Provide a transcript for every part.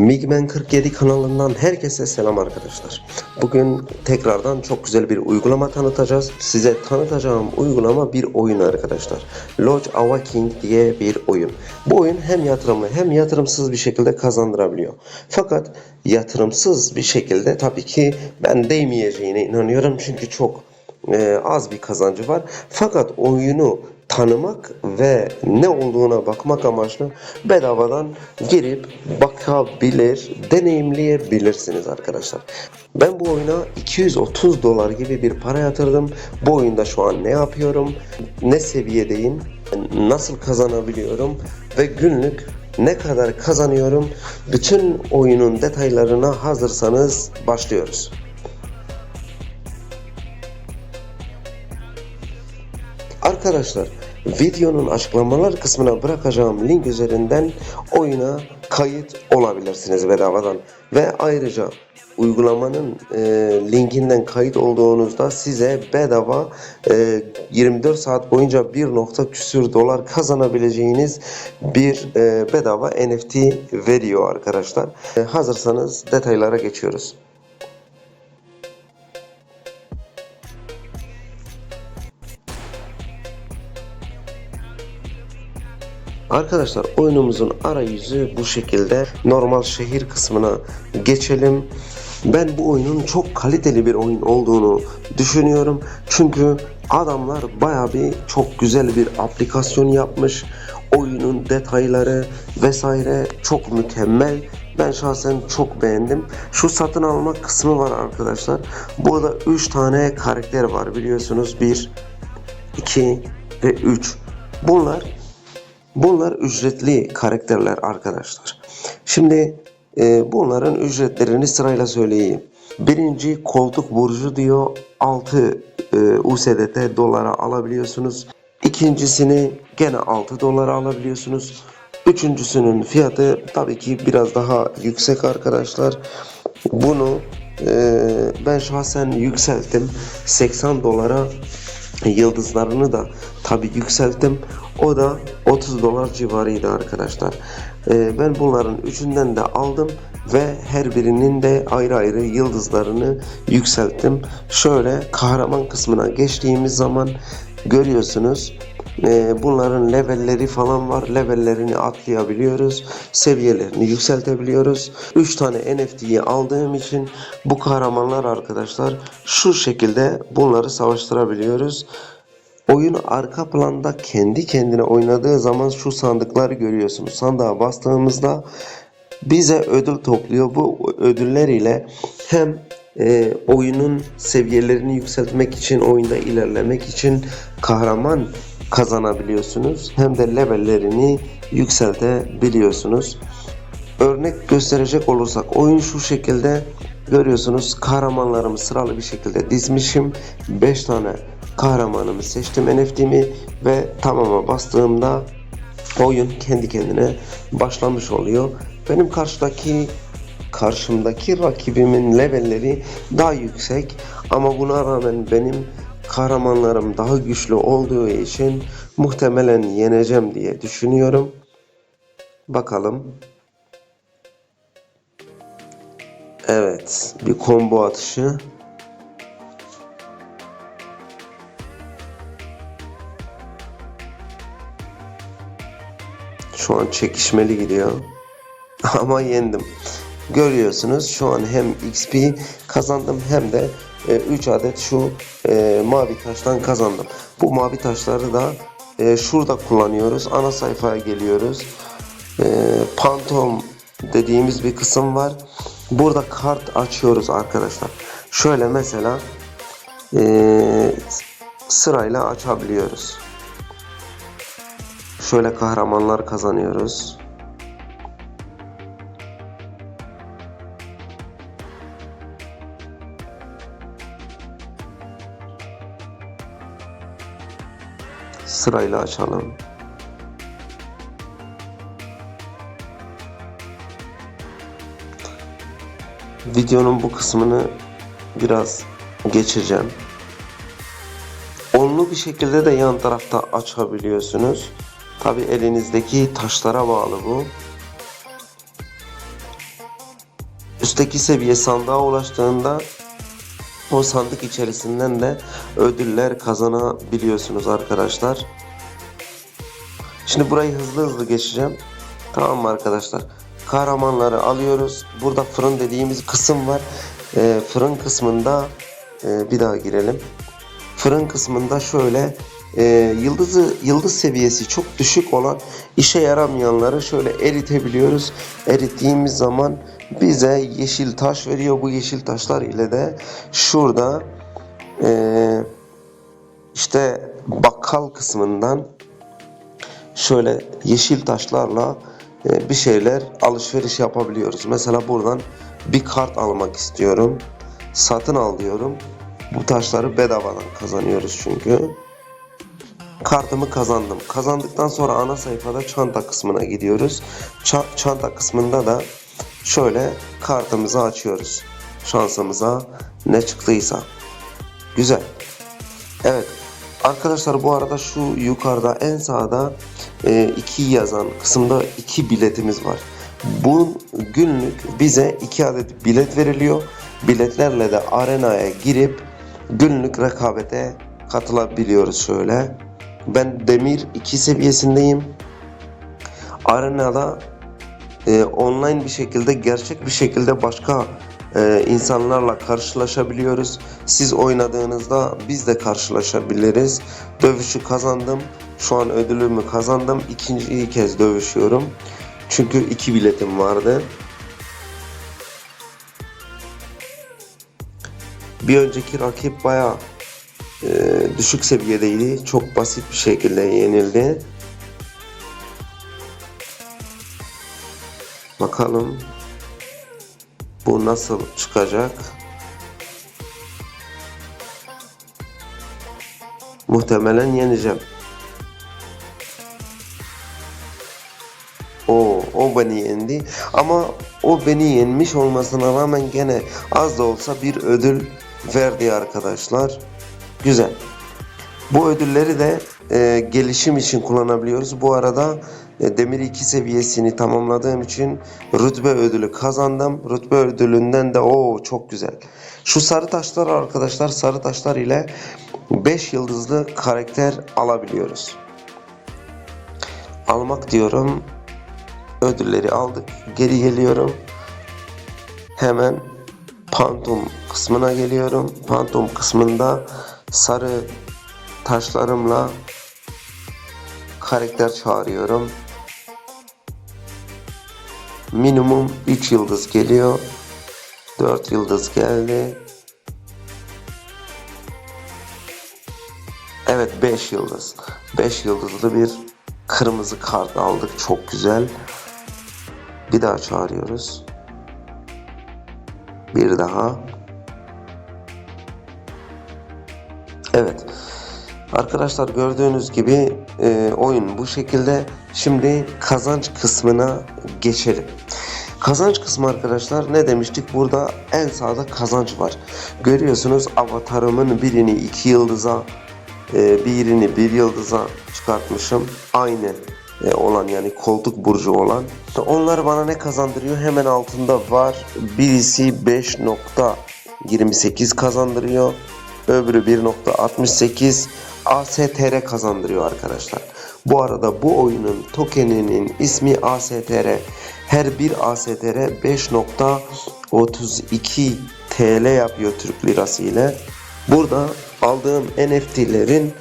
Migmen 47 kanalından herkese selam arkadaşlar. Bugün tekrardan çok güzel bir uygulama tanıtacağız. Size tanıtacağım uygulama bir oyun arkadaşlar. Lodge Awakening diye bir oyun. Bu oyun hem yatırımlı hem yatırımsız bir şekilde kazandırabiliyor. Fakat yatırımsız bir şekilde tabii ki ben değmeyeceğine inanıyorum çünkü çok e, az bir kazancı var. Fakat oyunu tanımak ve ne olduğuna bakmak amaçlı bedavadan girip bakabilir, deneyimleyebilirsiniz arkadaşlar. Ben bu oyuna 230 dolar gibi bir para yatırdım. Bu oyunda şu an ne yapıyorum, ne seviyedeyim, nasıl kazanabiliyorum ve günlük ne kadar kazanıyorum. Bütün oyunun detaylarına hazırsanız başlıyoruz. Arkadaşlar videonun açıklamalar kısmına bırakacağım link üzerinden oyuna kayıt olabilirsiniz bedavadan. Ve ayrıca uygulamanın e, linkinden kayıt olduğunuzda size bedava e, 24 saat boyunca 1 nokta küsür dolar kazanabileceğiniz bir e, bedava NFT veriyor arkadaşlar. E, hazırsanız detaylara geçiyoruz. Arkadaşlar oyunumuzun arayüzü bu şekilde. Normal şehir kısmına geçelim. Ben bu oyunun çok kaliteli bir oyun olduğunu düşünüyorum. Çünkü adamlar baya bir çok güzel bir aplikasyon yapmış. Oyunun detayları vesaire çok mükemmel. Ben şahsen çok beğendim. Şu satın alma kısmı var arkadaşlar. Burada 3 tane karakter var biliyorsunuz. 1, 2 ve 3. Bunlar Bunlar ücretli karakterler arkadaşlar. Şimdi e, bunların ücretlerini sırayla söyleyeyim. Birinci koltuk burcu diyor 6 e, USDT dolara alabiliyorsunuz. İkincisini gene 6 dolara alabiliyorsunuz. Üçüncüsünün fiyatı tabii ki biraz daha yüksek arkadaşlar. Bunu e, ben şahsen yükselttim. 80 dolara yıldızlarını da tabi yükselttim. O da 30 dolar civarıydı arkadaşlar. Ee, ben bunların üçünden de aldım ve her birinin de ayrı ayrı yıldızlarını yükselttim. Şöyle kahraman kısmına geçtiğimiz zaman görüyorsunuz e, bunların levelleri falan var. Levellerini atlayabiliyoruz. Seviyelerini yükseltebiliyoruz. 3 tane NFT'yi aldığım için bu kahramanlar arkadaşlar şu şekilde bunları savaştırabiliyoruz. Oyun arka planda kendi kendine oynadığı zaman şu sandıkları görüyorsunuz. Sandığa bastığımızda bize ödül topluyor. Bu ödüller ile hem e, oyunun seviyelerini yükseltmek için, oyunda ilerlemek için kahraman kazanabiliyorsunuz. Hem de levellerini yükseltebiliyorsunuz. Örnek gösterecek olursak oyun şu şekilde görüyorsunuz kahramanlarımı sıralı bir şekilde dizmişim. 5 tane kahramanımı seçtim NFT'mi ve tamama bastığımda oyun kendi kendine başlamış oluyor. Benim karşıdaki karşımdaki rakibimin levelleri daha yüksek ama buna rağmen benim kahramanlarım daha güçlü olduğu için muhtemelen yeneceğim diye düşünüyorum. Bakalım. Evet, bir combo atışı. Şu an çekişmeli gidiyor. Ama yendim. Görüyorsunuz şu an hem XP kazandım hem de 3 adet şu e, mavi taştan kazandım. Bu mavi taşları da e, şurada kullanıyoruz. Ana sayfaya geliyoruz. E, Phantom dediğimiz bir kısım var. Burada kart açıyoruz arkadaşlar. Şöyle mesela e, sırayla açabiliyoruz. Şöyle kahramanlar kazanıyoruz. Sırayla açalım. Videonun bu kısmını biraz geçeceğim. Onlu bir şekilde de yan tarafta açabiliyorsunuz. Tabi elinizdeki taşlara bağlı bu. üstteki seviye sandığa ulaştığında o sandık içerisinden de ödüller kazanabiliyorsunuz arkadaşlar. Şimdi burayı hızlı hızlı geçeceğim. Tamam mı arkadaşlar? Kahramanları alıyoruz. Burada fırın dediğimiz kısım var. Ee, fırın kısmında e, bir daha girelim. Fırın kısmında şöyle e, yıldızı yıldız seviyesi çok düşük olan işe yaramayanları şöyle eritebiliyoruz. Erittiğimiz zaman bize yeşil taş veriyor. Bu yeşil taşlar ile de şurada e, işte bakkal kısmından şöyle yeşil taşlarla e, bir şeyler alışveriş yapabiliyoruz. Mesela buradan bir kart almak istiyorum. Satın al diyorum. Bu taşları bedavadan kazanıyoruz çünkü. Kartımı kazandım. Kazandıktan sonra ana sayfada çanta kısmına gidiyoruz. Ça- çanta kısmında da şöyle kartımızı açıyoruz. Şansımıza ne çıktıysa. Güzel. Evet. Arkadaşlar bu arada şu yukarıda en sağda 2 yazan kısımda 2 biletimiz var. Bu günlük bize 2 adet bilet veriliyor. Biletlerle de arenaya girip günlük rekabete katılabiliyoruz şöyle. Ben demir 2 seviyesindeyim. Arenada e, online bir şekilde gerçek bir şekilde başka e, insanlarla karşılaşabiliyoruz. Siz oynadığınızda biz de karşılaşabiliriz. Dövüşü kazandım. Şu an ödülümü kazandım. İkinci kez dövüşüyorum. Çünkü iki biletim vardı. Bir önceki rakip baya düşük seviyedeydi. Çok basit bir şekilde yenildi. Bakalım bu nasıl çıkacak? Muhtemelen yeneceğim. O, o beni yendi. Ama o beni yenmiş olmasına rağmen gene az da olsa bir ödül verdi arkadaşlar. Güzel. Bu ödülleri de e, gelişim için kullanabiliyoruz. Bu arada e, demir 2 seviyesini tamamladığım için rütbe ödülü kazandım. Rütbe ödülünden de o çok güzel. Şu sarı taşlar arkadaşlar sarı taşlar ile 5 yıldızlı karakter alabiliyoruz. Almak diyorum. Ödülleri aldık. Geri geliyorum. Hemen Pantum kısmına geliyorum. Pantum kısmında sarı taşlarımla karakter çağırıyorum. Minimum 3 yıldız geliyor. 4 yıldız geldi. Evet 5 yıldız. 5 yıldızlı bir kırmızı kart aldık. Çok güzel. Bir daha çağırıyoruz. Bir daha. Evet. Arkadaşlar gördüğünüz gibi e, oyun bu şekilde. Şimdi kazanç kısmına geçelim. Kazanç kısmı arkadaşlar ne demiştik? Burada en sağda kazanç var. Görüyorsunuz avatarımın birini iki yıldıza e, birini bir yıldıza çıkartmışım. Aynı e, olan yani koltuk burcu olan. Onlar bana ne kazandırıyor? Hemen altında var. Birisi 5.28 kazandırıyor. Öbürü 1.68 ASTR kazandırıyor arkadaşlar. Bu arada bu oyunun tokeninin ismi ASTR. Her bir ASTR 5.32 TL yapıyor Türk lirası ile. Burada aldığım NFT'lerin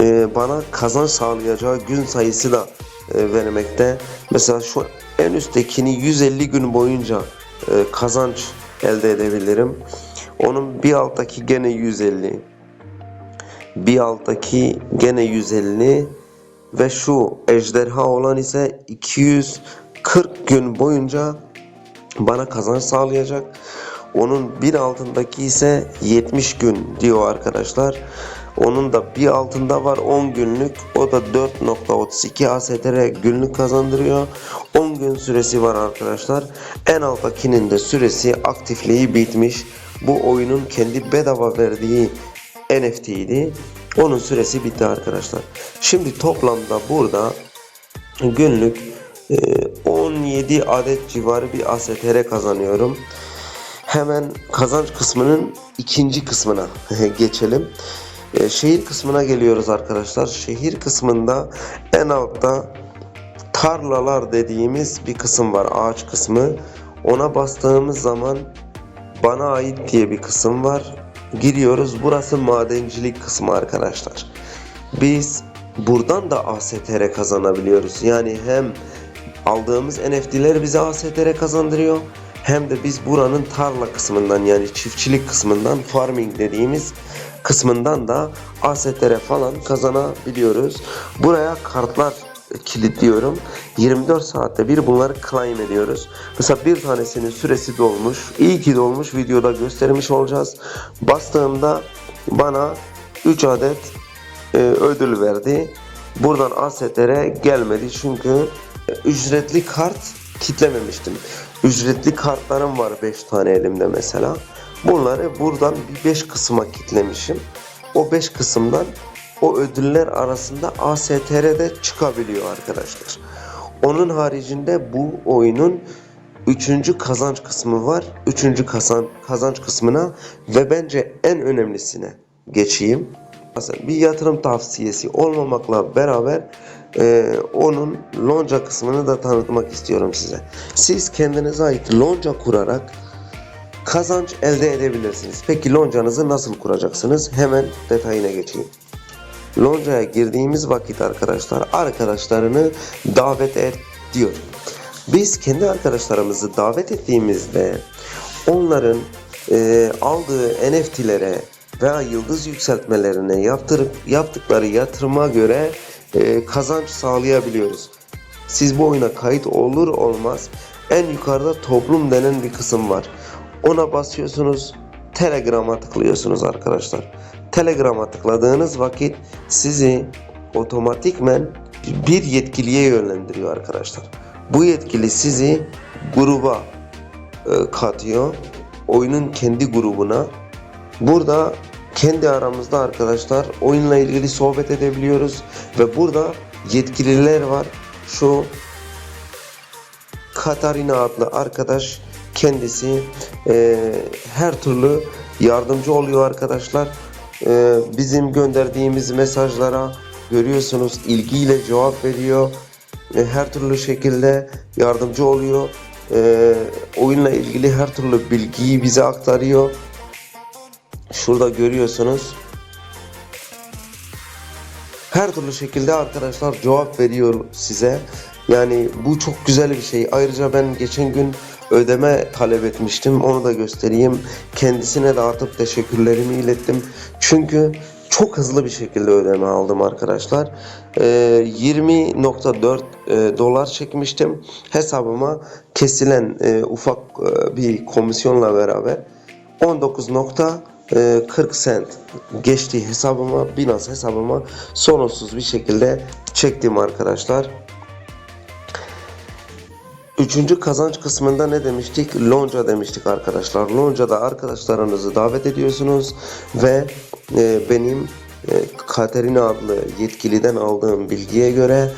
e, bana kazanç sağlayacağı gün sayısı da e, vermekte. Mesela şu en üsttekini 150 gün boyunca e, kazanç elde edebilirim. Onun bir alttaki gene 150. Bir alttaki gene 150 ve şu ejderha olan ise 240 gün boyunca bana kazanç sağlayacak. Onun bir altındaki ise 70 gün diyor arkadaşlar. Onun da bir altında var 10 günlük. O da 4.32 ASTR günlük kazandırıyor. 10 gün süresi var arkadaşlar. En alttakinin de süresi aktifliği bitmiş. Bu oyunun kendi bedava verdiği NFT'ydi. Onun süresi bitti arkadaşlar. Şimdi toplamda burada günlük 17 adet civarı bir ASTR kazanıyorum. hemen kazanç kısmının ikinci kısmına geçelim. Ee, şehir kısmına geliyoruz arkadaşlar. Şehir kısmında en altta tarlalar dediğimiz bir kısım var. Ağaç kısmı. Ona bastığımız zaman bana ait diye bir kısım var. Giriyoruz. Burası madencilik kısmı arkadaşlar. Biz buradan da ASTR kazanabiliyoruz. Yani hem aldığımız NFT'ler bize ASTR kazandırıyor hem de biz buranın tarla kısmından yani çiftçilik kısmından farming dediğimiz kısmından da ASTR falan kazanabiliyoruz. Buraya kartlar kilitliyorum. 24 saatte bir bunları claim ediyoruz. Mesela bir tanesinin süresi dolmuş. İyi ki dolmuş. Videoda göstermiş olacağız. Bastığımda bana 3 adet e, ödül verdi. Buradan ASTR gelmedi çünkü e, ücretli kart kitlememiştim. Ücretli kartlarım var 5 tane elimde mesela. Bunları buradan bir 5 kısma kitlemişim. O 5 kısımdan o ödüller arasında ASTR'de çıkabiliyor arkadaşlar. Onun haricinde bu oyunun üçüncü kazanç kısmı var. Üçüncü kazan, kazanç kısmına ve bence en önemlisine geçeyim. Bir yatırım tavsiyesi olmamakla beraber e, onun lonca kısmını da tanıtmak istiyorum size. Siz kendinize ait lonca kurarak kazanç elde edebilirsiniz. Peki loncanızı nasıl kuracaksınız? Hemen detayına geçeyim. Lonca'ya girdiğimiz vakit arkadaşlar arkadaşlarını davet et diyor. Biz kendi arkadaşlarımızı davet ettiğimizde onların e, aldığı NFT'lere veya yıldız yükseltmelerine yaptırıp yaptıkları yatırıma göre e, kazanç sağlayabiliyoruz. Siz bu oyuna kayıt olur olmaz en yukarıda toplum denen bir kısım var. Ona basıyorsunuz, Telegram'a tıklıyorsunuz arkadaşlar. Telegram'a tıkladığınız vakit sizi otomatikmen bir yetkiliye yönlendiriyor arkadaşlar. Bu yetkili sizi gruba e, katıyor. Oyunun kendi grubuna. Burada kendi aramızda arkadaşlar oyunla ilgili sohbet edebiliyoruz ve burada yetkililer var. Şu Katarina adlı arkadaş kendisi e, her türlü yardımcı oluyor arkadaşlar. E, bizim gönderdiğimiz mesajlara görüyorsunuz ilgiyle cevap veriyor. Her türlü şekilde yardımcı oluyor. E, oyunla ilgili her türlü bilgiyi bize aktarıyor. Şurada görüyorsunuz. Her türlü şekilde arkadaşlar cevap veriyor size. Yani bu çok güzel bir şey. Ayrıca ben geçen gün ödeme talep etmiştim. Onu da göstereyim. Kendisine dağıtıp teşekkürlerimi ilettim. Çünkü çok hızlı bir şekilde ödeme aldım arkadaşlar. Ee, 20.4 e, dolar çekmiştim. Hesabıma kesilen e, ufak e, bir komisyonla beraber 19.40 sent geçti hesabıma, Binance hesabıma sorunsuz bir şekilde çektim arkadaşlar. Üçüncü kazanç kısmında ne demiştik? Lonca demiştik arkadaşlar. Lonca'da arkadaşlarınızı davet ediyorsunuz ve e, benim e, Katerina adlı yetkiliden aldığım bilgiye göre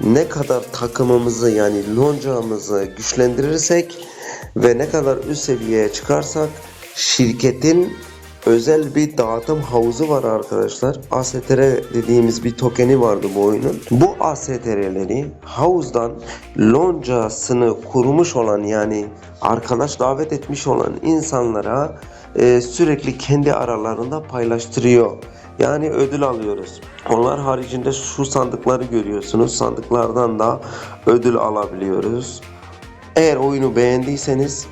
ne kadar takımımızı yani loncamızı güçlendirirsek ve ne kadar üst seviyeye çıkarsak şirketin özel bir dağıtım havuzu var arkadaşlar. ASTR dediğimiz bir tokeni vardı bu oyunun. Bu ASTR'leri havuzdan loncasını kurmuş olan yani arkadaş davet etmiş olan insanlara e, sürekli kendi aralarında paylaştırıyor. Yani ödül alıyoruz. Onlar haricinde şu sandıkları görüyorsunuz. Sandıklardan da ödül alabiliyoruz. Eğer oyunu beğendiyseniz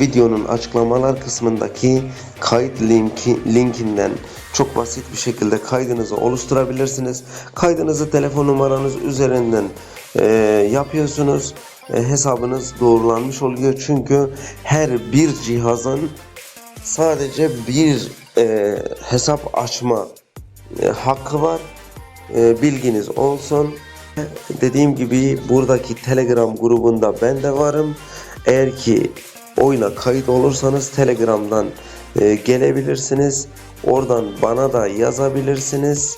videonun açıklamalar kısmındaki kayıt linki, linkinden çok basit bir şekilde kaydınızı oluşturabilirsiniz. Kaydınızı telefon numaranız üzerinden e, yapıyorsunuz. E, hesabınız doğrulanmış oluyor. Çünkü her bir cihazın sadece bir e, hesap açma e, hakkı var. E, bilginiz olsun. Dediğim gibi buradaki Telegram grubunda ben de varım. Eğer ki oyuna kayıt olursanız Telegram'dan e, gelebilirsiniz. Oradan bana da yazabilirsiniz.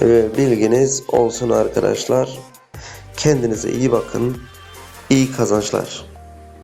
E, bilginiz olsun arkadaşlar. Kendinize iyi bakın. İyi kazançlar.